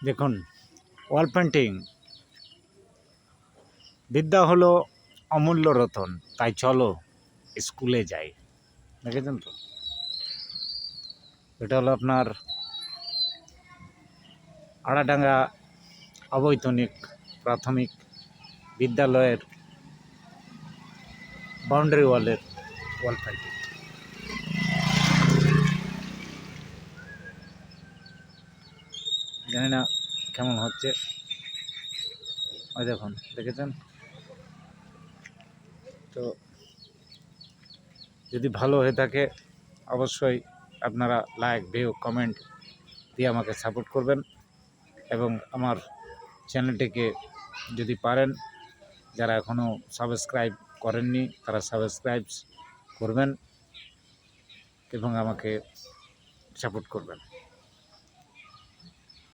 দেখুন wall painting বিদ্যা হলো অমূল্য রতন, তাই চলো স্কুলে যাই। দেখেছেন তো? এটা হলো আপনার আড়াডাঙ্গা অবৈতনিক প্রাথমিক বিদ্যালয়ের বাউন্ডারি ওয়ালের ওয়াল পেন্টিং জানি না কেমন হচ্ছে। ওই দেখুন, দেখেছেন? তো যদি ভালো হয়ে থাকে, অবশ্যই আপনারা লাইক ভিউ কমেন্ট দিয়ে আমাকে সাপোর্ট করবেন এবং আমার চ্যানেলটিকে যদি পারেন, যারা এখনও সাবস্ক্রাইব করেননি, তারা সাবস্ক্রাইব করবেন এবং আমাকে সাপোর্ট করবেন।